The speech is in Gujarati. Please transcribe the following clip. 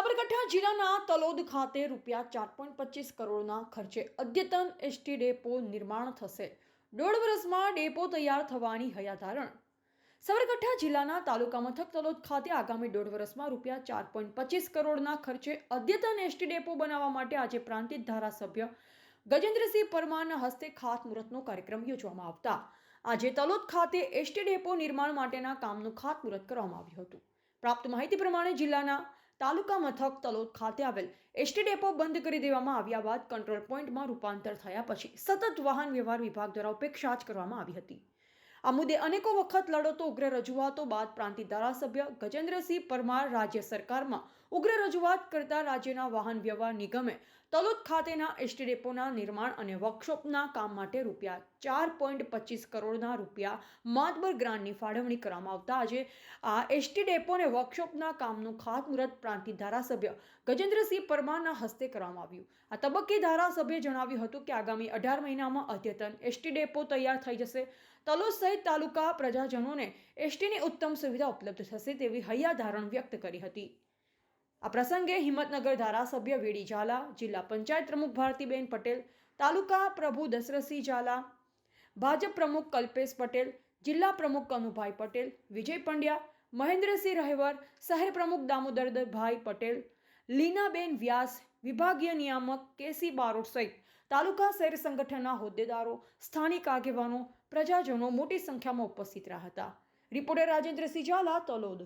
સાબરકાંઠા જિલ્લાના તલોદ ખાતે રૂપિયા ચાર પોઈન્ટ પચીસ કરોડના ખર્ચે અદ્યતન એસટી ડેપો નિર્માણ થશે. દોઢ વર્ષમાં ડેપો તૈયાર થવાની હયાધારણ સાબરકાંઠા જિલ્લાના તાલુકા મથક તલોદ ખાતે આગામી દોઢ વર્ષમાં રૂપિયા ચાર પોઈન્ટ પચીસ કરોડના ખર્ચે અદ્યતન એસટી ડેપો બનાવવા માટે આજે પ્રાંતિજ ધારાસભ્ય ગજેન્દ્રસિંહ પરમારના હસ્તે ખાતમુહૂર્તનો કાર્યક્રમ યોજવામાં આવતા. આજે તલોદ ખાતે એસટી ડેપો નિર્માણ માટેના કામનું ખાતમુહૂર્ત કરવામાં આવ્યું હતું. પ્રાપ્ત માહિતી પ્રમાણે જિલ્લાના તાલુકા મથક તલોદ ખાતે આવેલ એસટી ડેપો બંધ કરી દેવામાં આવ્યા બાદ કંટ્રોલ પોઈન્ટમાં રૂપાંતર થયા પછી સતત વાહન વ્યવહાર વિભાગ દ્વારા ઉપેક્ષા જ કરવામાં આવી હતી. આ મુદ્દે અનેકો વખત લડતો ઉગ્ર રજૂઆતો બાદ પ્રાંતિજ ધારાસભ્ય ગજેન્દ્રસિંહ પરમાર રાજ્ય સરકારમાં ઉગ્ર રજૂઆત કરતા રાજ્યના વાહન વ્યવહાર નિગમે તલોદ ખાતેના એસટી ડેપોના નિર્માણ અને વર્કશોપના કામ માટે રૂપિયા ચાર પોઈન્ટ પચીસ કરોડના રૂપિયા માતબર ગ્રાન્ટની ફાળવણી કરવામાં આવતા આજે આ એસટી ડેપો અને વર્કશોપના કામનું ખાતમુહૂર્ત પ્રાંતિ ધારાસભ્ય ગજેન્દ્રસિંહ પરમારના હસ્તે કરવામાં આવ્યું. આ તબક્કે ધારાસભ્યે જણાવ્યું હતું કે આગામી અઢાર મહિનામાં અદ્યતન એસટી ડેપો તૈયાર થઈ જશે. તલોદ સહિત તાલુકા પ્રજાજનોને એસટીની ઉત્તમ સુવિધા ઉપલબ્ધ થશે તેવી હૈયાધારણ વ્યક્ત કરી હતી. આ પ્રસંગે હિંમતનગર ધારાસભ્ય વીડી ઝાલા, જિલ્લા પંચાયત પ્રમુખ ભારતીબેન પટેલ, તાલુકા પ્રભુ દશરથસિંહ ઝાલા, ભાજપ પ્રમુખ કલ્પેશ પટેલ, જિલ્લા પ્રમુખ કનુભાઈ પટેલ, વિજય પંડ્યા, મહેન્દ્રસિંહ રહેવર, શહેર પ્રમુખ દામોદરભાઈ પટેલ, લીનાબેન વ્યાસ, વિભાગીય નિયામક કેસી બારોટ સહિત તાલુકા શહેર સંગઠનના હોદ્દેદારો, સ્થાનિક આગેવાનો, પ્રજાજનો મોટી સંખ્યામાં ઉપસ્થિત રહ્યા હતા. રિપોર્ટર રાજેન્દ્રસિંહ ઝાલા, તલોદ.